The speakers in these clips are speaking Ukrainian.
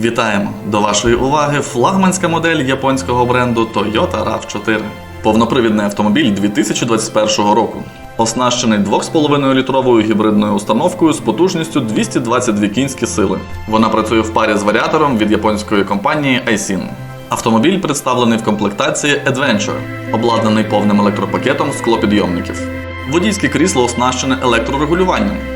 Вітаємо! До вашої уваги флагманська модель японського бренду Toyota RAV4. Повнопривідний автомобіль 2021 року. Оснащений 2,5 літровою гібридною установкою з потужністю 222 кінські сили. Вона працює в парі з варіатором від японської компанії Aisin. Автомобіль представлений в комплектації Adventure, обладнаний повним електропакетом склопідйомників. Водійське крісло оснащене електрорегулюванням.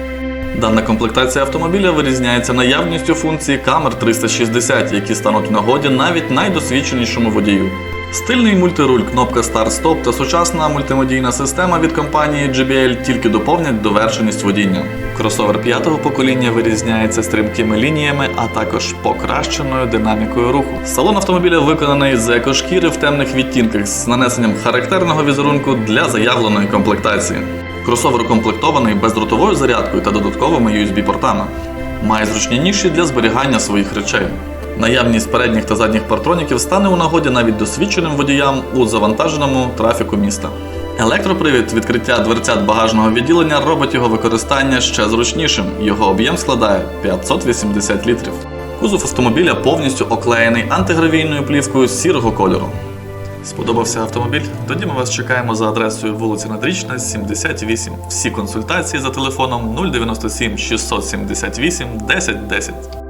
Дана комплектація автомобіля вирізняється наявністю функції камер 360, які стануть нагоді навіть найдосвідченішому водію. Стильний мультируль, кнопка Start-Stop та сучасна мультимедійна система від компанії JBL тільки доповнять довершеність водіння. Кросовер п'ятого покоління вирізняється стрімкими лініями, а також покращеною динамікою руху. Салон автомобіля виконаний з екошкіри в темних відтінках з нанесенням характерного візерунку для заявленої комплектації. Кросовер укомплектований бездротовою зарядкою та додатковими USB-портами. Має зручні для зберігання своїх речей. Наявність передніх та задніх партроніків стане у нагоді навіть досвідченим водіям у завантаженому трафіку міста. Електропривід відкриття дверцят багажного відділення робить його використання ще зручнішим. Його об'єм складає 580 літрів. Кузов автомобіля повністю оклеєний антигравійною плівкою сірого кольору. Сподобався автомобіль? Тоді ми вас чекаємо за адресою вулиця Надрічна, 78. Всі консультації за телефоном 097 678 1010.